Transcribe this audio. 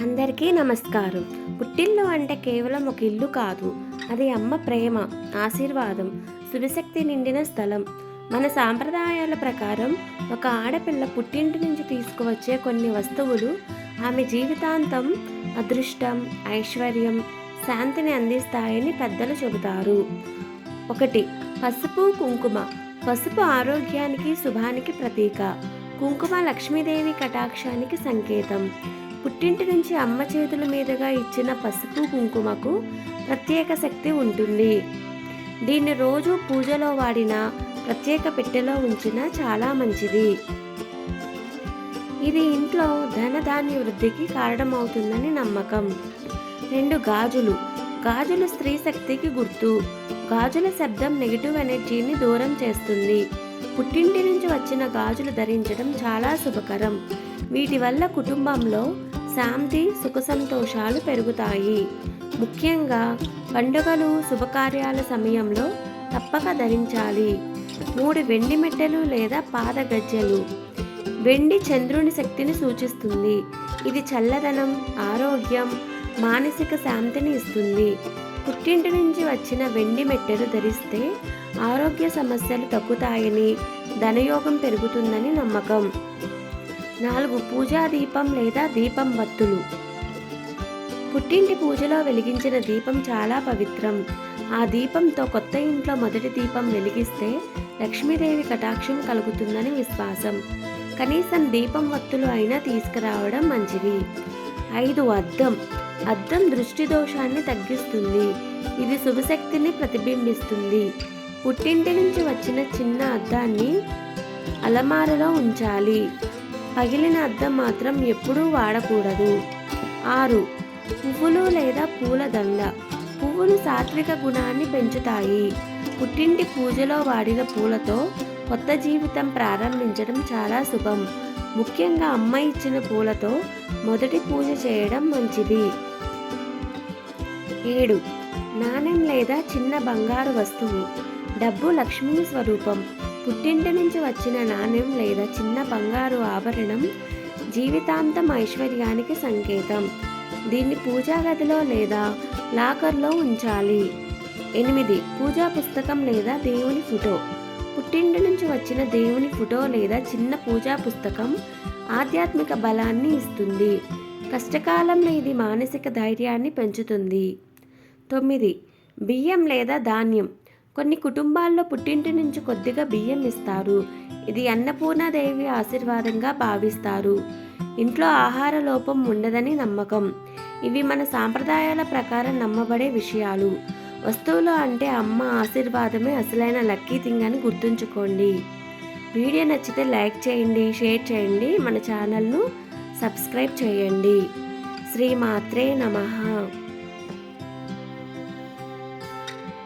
అందరికీ నమస్కారం. పుట్టిల్లు అంటే కేవలం ఒక ఇల్లు కాదు అది అమ్మ ప్రేమ ఆశీర్వాదం శుభశక్తి నిండిన స్థలం. మన సాంప్రదాయాల ప్రకారం ఒక ఆడపిల్ల పుట్టింటి నుంచి తీసుకువచ్చే కొన్ని వస్తువులు ఆమె జీవితాంతం అదృష్టం ఐశ్వర్యం శాంతిని అందిస్తాయని పెద్దలు చెబుతారు. ఒకటి పసుపు కుంకుమ. పసుపు ఆరోగ్యానికి శుభానికి ప్రతీక. కుంకుమ లక్ష్మీదేవి కటాక్షానికి సంకేతం. పుట్టింటి నుంచి అమ్మ చేతుల మీదుగా ఇచ్చిన పసుపు కుంకుమకు ప్రత్యేక శక్తి ఉంటుంది. దీన్ని రోజు పూజలో వాడిన ప్రత్యేక పెట్టెలో ఉంచిన చాలా మంచిది. ఇది ఇంట్లో ధనధాన్య వృద్ధికి కారణమవుతుందని నమ్మకం. రెండు గాజులు. గాజులు స్త్రీ శక్తికి గుర్తు. గాజుల శబ్దం నెగిటివ్ ఎనర్జీని దూరం చేస్తుంది. పుట్టింటి నుంచి వచ్చిన గాజులు ధరించడం చాలా శుభకరం. వీటి వల్ల కుటుంబంలో శాంతి సుఖ సంతోషాలు పెరుగుతాయి. ముఖ్యంగా పండుగలు శుభకార్యాల సమయంలో తప్పక ధరించాలి. మూడు వెండి మెట్టెలు లేదా పాద గజ్జెలు. వెండి చంద్రుని శక్తిని సూచిస్తుంది. ఇది చల్లదనం ఆరోగ్యం మానసిక శాంతిని ఇస్తుంది. పుట్టింటి నుంచి వచ్చిన వెండి మెట్టెలు ధరిస్తే ఆరోగ్య సమస్యలు తగ్గుతాయని ధనయోగం పెరుగుతుందని నమ్మకం. నాలుగు పూజా దీపం లేదా దీపం వత్తులు. పుట్టింటి పూజలో వెలిగించిన దీపం చాలా పవిత్రం. ఆ దీపంతో కొత్త ఇంట్లో మొదటి దీపం వెలిగిస్తే లక్ష్మీదేవి కటాక్షం కలుగుతుందని విశ్వాసం. కనీసం దీపం వత్తులు అయినా తీసుకురావడం మంచిది. ఐదు అద్దం. అద్దం దృష్టి దోషాన్ని తగ్గిస్తుంది. ఇది శుభశక్తిని ప్రతిబింబిస్తుంది. పుట్టింటి నుంచి వచ్చిన చిన్న అద్దాన్ని అలమారలో ఉంచాలి. పగిలిన అద్దం మాత్రం ఎప్పుడూ వాడకూడదు. ఆరు. పువ్వులు లేదా పూల దండ. పువ్వులు సాత్విక గుణాన్ని పెంచుతాయి. పుట్టింటి పూజలో వాడిన పూలతో కొత్త జీవితం ప్రారంభించడం చాలా శుభం. ముఖ్యంగా అమ్మ ఇచ్చిన పూలతో మొదటి పూజ చేయడం మంచిది. ఏడు. నాణెం లేదా చిన్న బంగారు వస్తువు. డబ్బు లక్ష్మీ స్వరూపం. పుట్టింటి నుంచి వచ్చిన నాణెం లేదా చిన్న బంగారు ఆభరణం జీవితాంతం ఐశ్వర్యానికి సంకేతం. దీన్ని పూజా గదిలో లేదా లాకర్లో ఉంచాలి. ఎనిమిది. పూజా పుస్తకం లేదా దేవుని ఫోటో. పుట్టింటి నుంచి వచ్చిన దేవుని ఫోటో లేదా చిన్న పూజా పుస్తకం ఆధ్యాత్మిక బలాన్ని ఇస్తుంది. కష్టకాలంలో ఇది మానసిక ధైర్యాన్ని పెంచుతుంది. తొమ్మిది. బియ్యం లేదా ధాన్యం. కొన్ని కుటుంబాల్లో పుట్టింటి నుంచి కొద్దిగా బియ్యం ఇస్తారు. ఇది అన్నపూర్ణాదేవి ఆశీర్వాదంగా భావిస్తారు. ఇంట్లో ఆహార లోపం ఉండదని నమ్మకం. ఇవి మన సాంప్రదాయాల ప్రకారం నమ్మబడే విషయాలు. వస్తువులు అంటే అమ్మ ఆశీర్వాదమే అసలైన లక్కీ థింగ్ అని గుర్తుంచుకోండి. వీడియో నచ్చితే లైక్ చేయండి షేర్ చేయండి మన ఛానల్ను సబ్స్క్రైబ్ చేయండి. శ్రీ మాత్రే నమః.